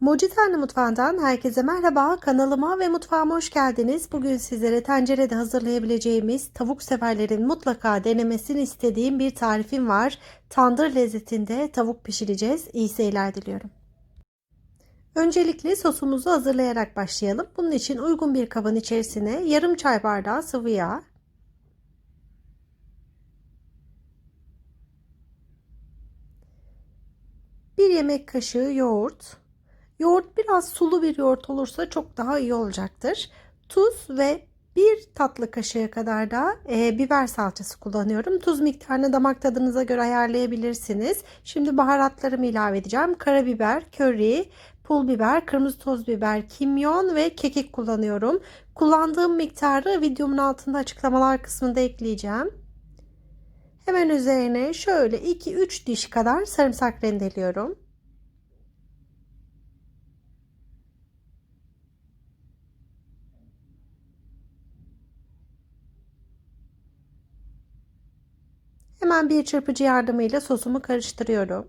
Mucizane Mutfağı'ndan herkese merhaba. Kanalıma ve mutfağıma hoş geldiniz. Bugün sizlere tencerede hazırlayabileceğimiz tavuk severlerin mutlaka denemesini istediğim bir tarifim var. Tandır lezzetinde tavuk pişireceğiz. İyi seyirler diliyorum. Öncelikle sosumuzu hazırlayarak başlayalım. Bunun için uygun bir kabın içerisine yarım çay bardağı sıvı yağ, bir yemek kaşığı yoğurt, Yoğurt biraz sulu bir yoğurt olursa çok daha iyi olacaktır. Tuz ve bir tatlı kaşığı kadar da e, biber salçası kullanıyorum. Tuz miktarını damak tadınıza göre ayarlayabilirsiniz. Şimdi baharatlarımı ilave edeceğim. Karabiber, köri, pul biber, kırmızı toz biber, kimyon ve kekik kullanıyorum. Kullandığım miktarı videomun altında açıklamalar kısmında ekleyeceğim. Hemen üzerine şöyle 2-3 diş kadar sarımsak rendeliyorum. Hemen bir çırpıcı yardımıyla sosumu karıştırıyorum.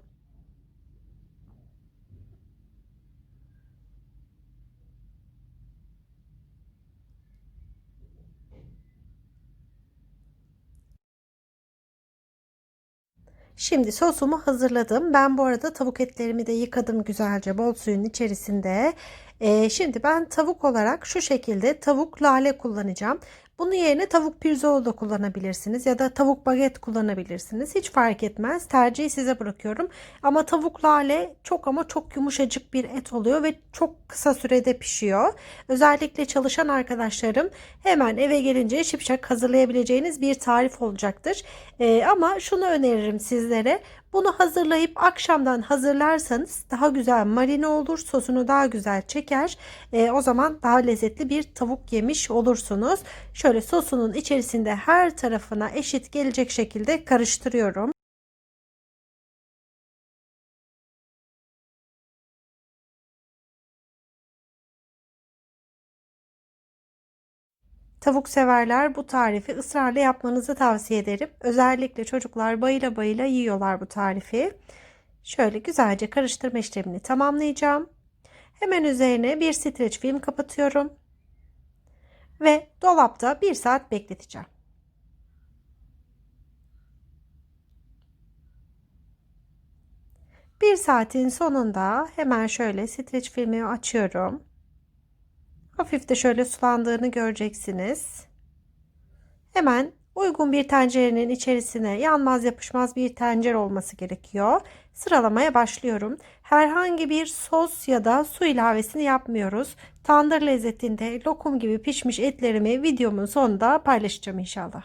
Şimdi sosumu hazırladım. Ben bu arada tavuk etlerimi de yıkadım güzelce bol suyun içerisinde. Ee, şimdi ben tavuk olarak şu şekilde tavuk lale kullanacağım. Bunun yerine tavuk pirzol da kullanabilirsiniz ya da tavuk baget kullanabilirsiniz. Hiç fark etmez. Tercihi size bırakıyorum. Ama tavuk lale çok ama çok yumuşacık bir et oluyor ve çok kısa sürede pişiyor. Özellikle çalışan arkadaşlarım hemen eve gelince şipşak hazırlayabileceğiniz bir tarif olacaktır. Ee, ama şunu öneririm sizlere. Bunu hazırlayıp akşamdan hazırlarsanız daha güzel marine olur. Sosunu daha güzel çeker. E, o zaman daha lezzetli bir tavuk yemiş olursunuz. Şöyle sosunun içerisinde her tarafına eşit gelecek şekilde karıştırıyorum. Tavuk severler bu tarifi ısrarla yapmanızı tavsiye ederim. Özellikle çocuklar bayıla bayıla yiyorlar bu tarifi. Şöyle güzelce karıştırma işlemini tamamlayacağım. Hemen üzerine bir streç film kapatıyorum. Ve dolapta bir saat bekleteceğim. Bir saatin sonunda hemen şöyle streç filmi açıyorum. Hafif de şöyle sulandığını göreceksiniz. Hemen uygun bir tencerenin içerisine yanmaz yapışmaz bir tencere olması gerekiyor. Sıralamaya başlıyorum. Herhangi bir sos ya da su ilavesini yapmıyoruz. Tandır lezzetinde lokum gibi pişmiş etlerimi videomun sonunda paylaşacağım inşallah.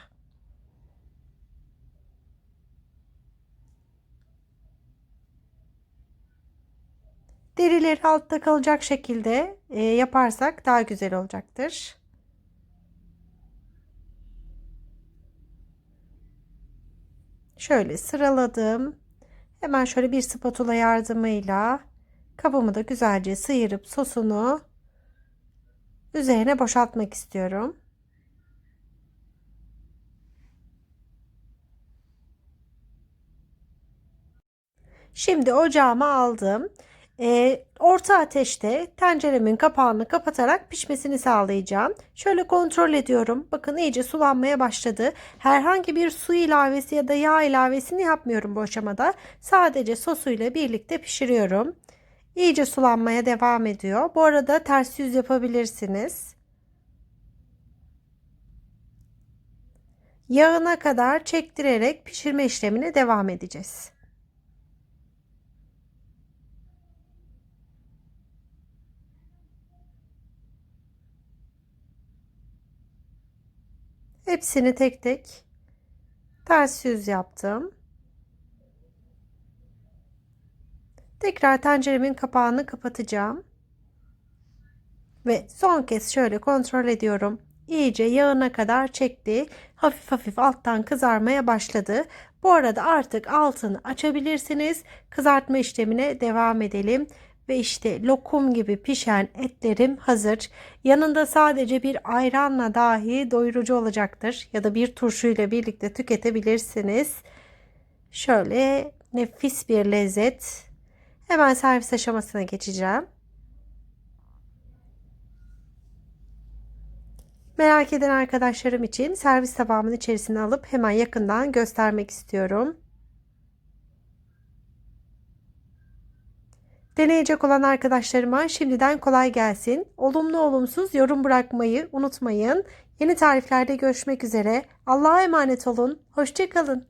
Derileri altta kalacak şekilde e, yaparsak daha güzel olacaktır. Şöyle sıraladım. Hemen şöyle bir spatula yardımıyla kabımı da güzelce sıyırıp sosunu üzerine boşaltmak istiyorum. Şimdi ocağıma aldım. E, orta ateşte tenceremin kapağını kapatarak pişmesini sağlayacağım. Şöyle kontrol ediyorum. Bakın iyice sulanmaya başladı. Herhangi bir su ilavesi ya da yağ ilavesini yapmıyorum bu aşamada. Sadece sosuyla birlikte pişiriyorum. İyice sulanmaya devam ediyor. Bu arada ters yüz yapabilirsiniz. Yağına kadar çektirerek pişirme işlemine devam edeceğiz. Hepsini tek tek ters yüz yaptım. Tekrar tenceremin kapağını kapatacağım. Ve son kez şöyle kontrol ediyorum. İyice yağına kadar çekti. Hafif hafif alttan kızarmaya başladı. Bu arada artık altını açabilirsiniz. Kızartma işlemine devam edelim ve işte lokum gibi pişen etlerim hazır. Yanında sadece bir ayranla dahi doyurucu olacaktır ya da bir turşuyla birlikte tüketebilirsiniz. Şöyle nefis bir lezzet. Hemen servis aşamasına geçeceğim. Merak eden arkadaşlarım için servis tabağımın içerisine alıp hemen yakından göstermek istiyorum. Deneyecek olan arkadaşlarıma şimdiden kolay gelsin. Olumlu olumsuz yorum bırakmayı unutmayın. Yeni tariflerde görüşmek üzere. Allah'a emanet olun. Hoşçakalın.